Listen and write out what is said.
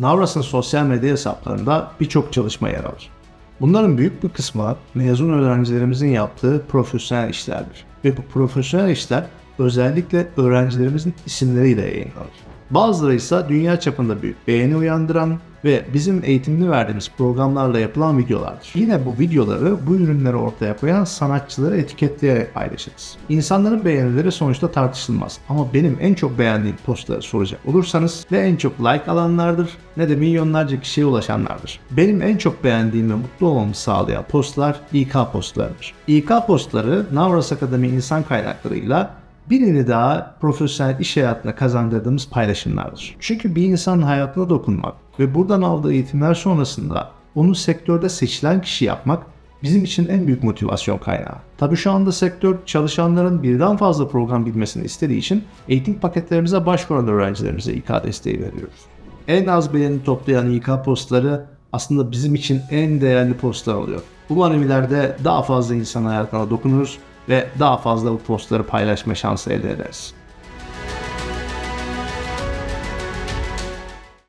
Navras'ın sosyal medya hesaplarında birçok çalışma yer alır. Bunların büyük bir kısmı mezun öğrencilerimizin yaptığı profesyonel işlerdir. Ve bu profesyonel işler özellikle öğrencilerimizin isimleriyle yayınlanır. Bazıları ise dünya çapında büyük beğeni uyandıran ve bizim eğitimini verdiğimiz programlarla yapılan videolardır. Yine bu videoları bu ürünleri ortaya koyan sanatçıları etiketleyerek paylaşırız. İnsanların beğenileri sonuçta tartışılmaz ama benim en çok beğendiğim postları soracak olursanız ne en çok like alanlardır ne de milyonlarca kişiye ulaşanlardır. Benim en çok beğendiğim ve mutlu olmamı sağlayan postlar İK postlarıdır. İK postları Navras Akademi İnsan Kaynakları'yla birini daha profesyonel iş hayatına kazandırdığımız paylaşımlardır. Çünkü bir insanın hayatına dokunmak ve buradan aldığı eğitimler sonrasında onu sektörde seçilen kişi yapmak bizim için en büyük motivasyon kaynağı. Tabii şu anda sektör çalışanların birden fazla program bilmesini istediği için eğitim paketlerimize başvuran öğrencilerimize İK desteği veriyoruz. En az beğeni toplayan İK postları aslında bizim için en değerli postlar oluyor. Umarım ileride daha fazla insan hayatına dokunuruz ve daha fazla bu postları paylaşma şansı elde ederiz.